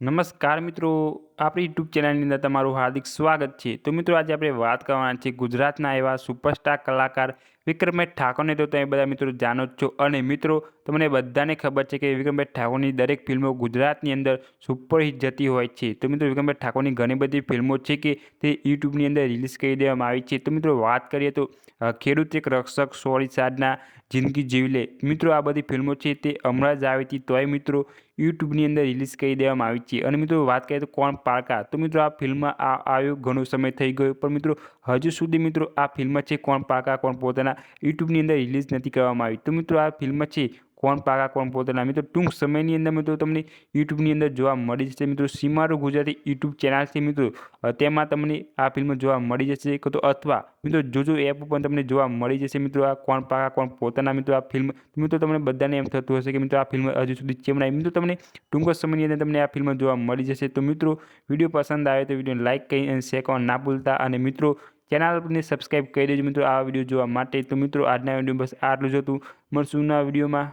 નમસ્કાર મિત્રો. આપણી યુટ્યુબ ચેનલની અંદર તમારું હાર્દિક સ્વાગત છે. તો મિત્રો, આજે આપણે વાત કરવાના છે ગુજરાતના એવા સુપરસ્ટાર કલાકાર વિક્રમભાઈ ઠાકોરને. તો તમે બધા મિત્રો જાણો જ છો. અને મિત્રો, તમને બધાને ખબર છે કે વિક્રમભાઈ ઠાકોરની દરેક ફિલ્મો ગુજરાતની અંદર સુપરહિટ જતી હોય છે. તો મિત્રો, વિક્રમભાઈ ઠાકોરની ઘણી બધી ફિલ્મો છે કે તે યુટ્યુબની અંદર રિલીઝ કરી દેવામાં આવી છે. તો મિત્રો, વાત કરીએ તો ખેડૂત એક રક્ષક સોળી સાધના જિંદગી જીવી લે. મિત્રો, આ બધી ફિલ્મો છે તે હમણાં જ આવી હતી. તોય મિત્રો યુટ્યુબની અંદર રિલીઝ કરી દેવામાં આવી છે. અને મિત્રો, વાત કરીએ તો કોણ પારકા. તો મિત્રો આ ફિલ્મ આવ્યો, ઘણો સમય થઈ ગયો. પણ મિત્રો, હજુ સુધી મિત્રો આ ફિલ્મ છે કોણ પારકા, કોણ પોતાના યુટ્યુબની અંદર રિલીઝ નથી કરવામાં આવી. તો મિત્રો આ ફિલ્મ છે કોણ પાકા, કોણ પોતાના મિત્રો, ટૂંક સમયની અંદર મિત્રો તમને યુટ્યુબની અંદર જોવા મળી જશે. મિત્રો સીમારું ગુજરાતી યુટ્યુબ ચેનલથી મિત્રો. તેમાં તમને આ ફિલ્મ જોવા મળી જશે. તો અથવા, મિત્રો, જોજો એપ ઉપર તમને જોવા મળી જશે મિત્રો આ કોણ પાકા, કોણ પોતાના મિત્રો આ ફિલ્મ મિત્રો, તમને બધાને એમ થતું હશે કે મિત્રો આ ફિલ્મ હજુ સુધી કેમ નહીં મિત્રો, તમને ટૂંક સમયની અંદર તમને આ ફિલ્મ જોવા મળી જશે. તો મિત્રો, વીડિયો પસંદ આવે તો વિડીયોને લાઇક કરી અને શેર કરવા ના ભૂલતા. અને મિત્રો ચેનલને સબસ્ક્રાઈબ કરી દેજો મિત્રો આ વીડિયો જોવા માટે. તો મિત્રો, આજના વીડિયો બસ આટલું જ હતું. મળશું ના વિડીયોમાં.